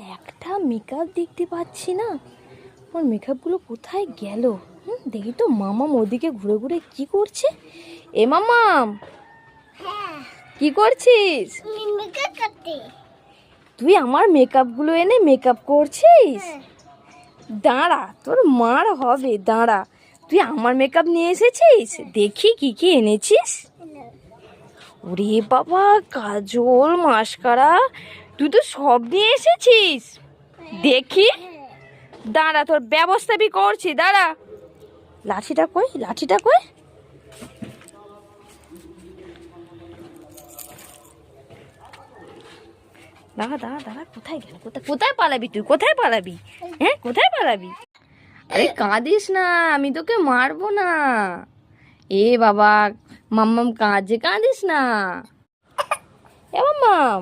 একটা মেকআপ দেখতে পাচ্ছি না। আমার মেকআপগুলো কোথায় গেল? হুম, দেখি তো মামাম ওদিকে ঘুরে ঘুরে কি করছে। এ মামাম হ্যাঁ কি করছিস? তুই আমার মেকআপগুলো এনে মেকআপ করছিস? হ্যাঁ। দাঁড়া তোর মার হবে দাঁড়া। তুই আমার মেকআপ নিয়ে এসেছিস? দেখি কি কি এনেছিস। ওরে বাবা কাজল মাস্কারা তুই তো সব নিয়ে এসেছিস। দেখি। দাঁড়া তোর ব্যবস্থা বি করছি দাঁড়া। লাঠিটা কই? লাঠিটা কই? দাঁড়া দাঁড়া দাঁড়া কোথায় গেল? কোথায় কোথায় পালাবি তুই? কোথায় পালাবি? হ্যাঁ কোথায় পালাবি? আরে কাঁদিস না আমি তোকে মারবো না। এ বাবা মাম্মাম কাঁদছে কাঁদিস না। এ মাম্মাম।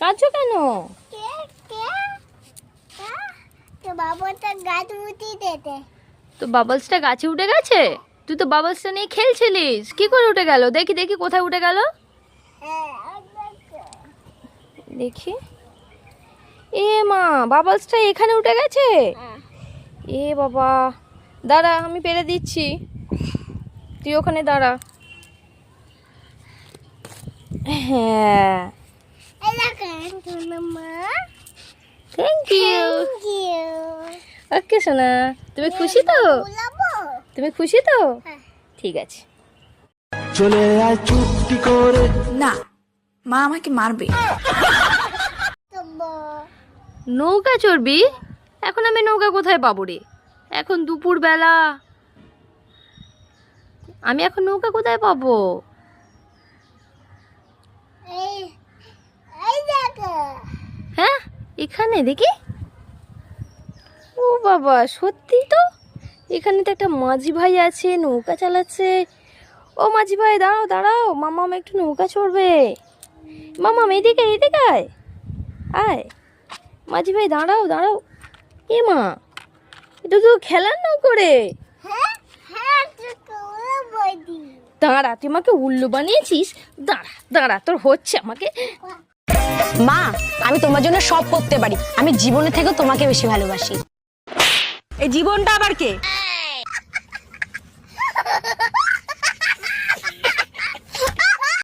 কাঁদছো কেন? হ্যাঁ? তো বাবলসটা গাছে উঠে গেছে? তুই তো বাবলসটা নিয়ে খেলছিলিস। কি করে উঠে গেল? দেখি দেখি কোথায় উঠে গেল। হ্যাঁ দেখি। এ মা বাবলসটা এখানে উঠে গেছে? এ বাবা দাঁড়া আমি পেরে দিচ্ছি। তুই ওখানে দাঁড়া। হ্যাঁ। থ্যাংক ইউ ওকে সোনা তুমি খুশি তো? তুমি খুশি তো? হ্যাঁ। ঠিক আছে। চলে আয় চুপটি করে। না মা আমাকে মারবে। নৌকা চড়বি? এখন আমি নৌকা কোথায় পাবো রে? এখন দুপুর বেলা আমি এখন নৌকা কোথায় পাবো এই এই দেখো হ্যাঁ এখানে দেখি। ও বাবা সত্যি তো? এখানে তো একটা মাঝি ভাই আছে নৌকা চালাচ্ছে। ও মাঝি ভাই দাঁড়াও দাঁড়াও মামাম একটু নৌকা চড়বে। মামাম এদিকে এদিকে আয়। আয়। মাঝি ভাই দাঁড়াও দাঁড়াও। এ মা এটা তো খেলার নৌ করে হ্যাঁ হ্যাঁ দাঁড়া তুই আমাকে উল্লু বানিয়েছিস? দাঁড়া দাঁড়া তোর হচ্ছে আমাকে। মা, আমি তোমার জন্য সব করতে পারি। আমি জীবনে থেকে তোমাকে বেশি ভালোবাসি। এই জীবনটা আবার কে?